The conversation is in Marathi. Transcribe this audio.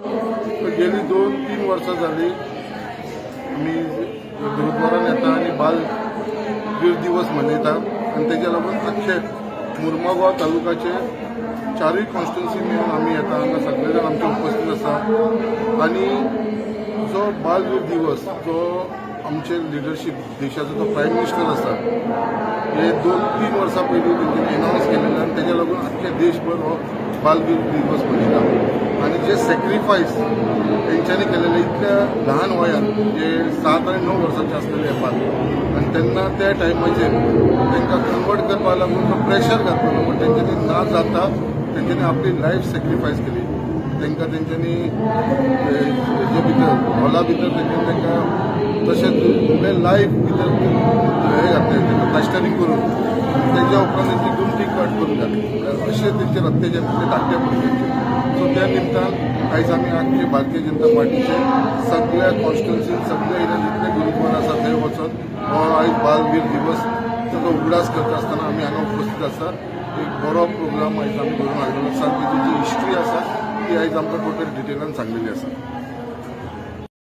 गेली दोन तीन वर्सां झाली आमी गुरुद्वारा येता आनी बाल दिवस मनयता आनी तेज्या लागून अख्खे मुर्मागांव तालुकाचे चारूय कॉन्स्टिट्युन्सी मेळून आमी येता हांगा सगळे जाण आमचे उपस्थित आसा आनी जो बालवीर दिवस जो आमचे लिडरशीप देशाचो जो प्रायम मिनिस्टर आसा हे दोन तीन वर्सां पयलीं तेंच्यांनी एनावन्स केलेलें आनी तेज्या लागून अख्खे देशभर हो बालवीर दिवस मनयता जे सॅक्रिफाईस तेंच्यांनी केलेले इतक्या ल्हान वयात जे सात आनी णव वर्सांचे आसलेले बाल आनी तेन्ना त्या टायमाचेर तांकां कन्वर्ट करपा लागून तो प्रेशर घातलो पण तेंच्यांनी ना जाता त्यांच्यानी आपली लायफ सॅक्रिफायस केली. तांकां तेंच्यांनी हेजे भितर हॉला भितर तेंच्यांनी त्यांना तशेंच उबे लायफ भितर हे घातले तांकां प्लास्टरींग करून तेज्या उपरांत त्यांची गुमटी कट करून घातली असे अशें तेंचेर अत्याचार केले धाकट्या भुरग्यांचेर त्या निमतान आयज आमी आख्खे भारतीय जनता पार्टीचे सगळ्या कॉन्स्टिट्युन्सीन सगळ्या एरिया जितले गुरुद्वार आसा थंय वचोन हो आयज बालवीर दिवस ताचो उगडास करता आसतना आमी हांगा उपस्थित आसा एक बरो प्रोग्राम आयज आमी घडोवन हाडलेलो आसा तिची जी हिस्ट्री आसा ती आयज आमकां टोटल डिटेलान सांगलेली आसा